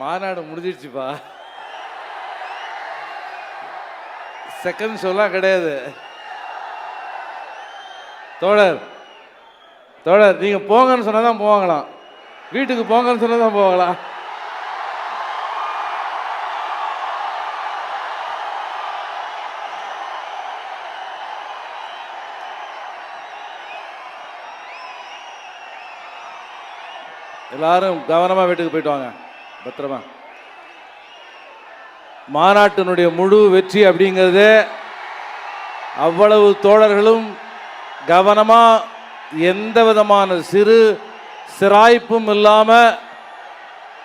மாநாடு முடிஞ்சிடுச்சுப்பா செகண்ட் ஷோலாம் கிடையாது. தோழர் தோழர் நீங்கள் போங்கன்னு சொன்னால் தான் போவாங்களாம். வீட்டுக்கு போங்கன்னு சொன்னால் தான் போகலாம் எல்லாரும் கவனமாக வீட்டுக்கு போயிட்டு வாங்க. பத்திரமா? மாநாட்டினுடைய முழு வெற்றி அப்படிங்கிறது அவ்வளவு தோழர்களும் கவனமாக எந்த விதமான சிறு சிராய்ப்பும் இல்லாமல்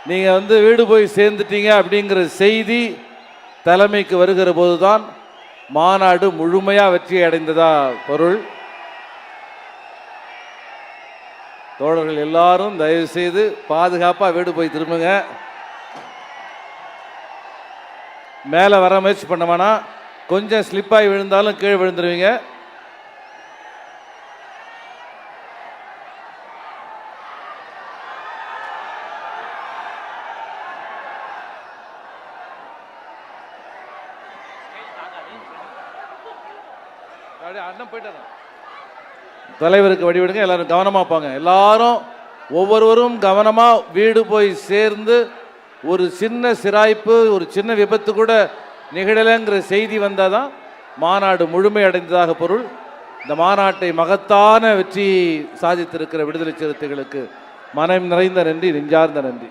நீங்கள் வந்து வீடு போய் சேர்ந்துட்டீங்க அப்படிங்கிற செய்தி தலைமைக்கு வருகிற போதுதான் மாநாடு முழுமையாக வெற்றி அடைந்ததா பொருள். தோழர்கள் எல்லாரும் தயவுசெய்து பாதுகாப்பாக வீடு போய் திரும்புங்க. மேலே வர முயற்சி பண்ண வேணாம் கொஞ்சம் ஸ்லிப்பாகி விழுந்தாலும் கீழே விழுந்துருவீங்க. தலைவருக்கு வழிவிடுங்க எல்லாரும் கவனமாக போங்க. எல்லாரும் ஒவ்வொருவரும் கவனமாக வீடு போய் சேர்ந்து ஒரு சின்ன சிராய்ப்பு ஒரு சின்ன விபத்து கூட நிகழலைங்கிற செய்தி வந்தால் தான் மாநாடு முழுமை அடைந்ததாக பொருள். இந்த மாநாட்டை மகத்தான வெற்றி சாதித்திருக்கிற விடுதலை சிறுத்தைகளுக்கு மனம் நிறைந்த நன்றி நெஞ்சார்ந்த நன்றி.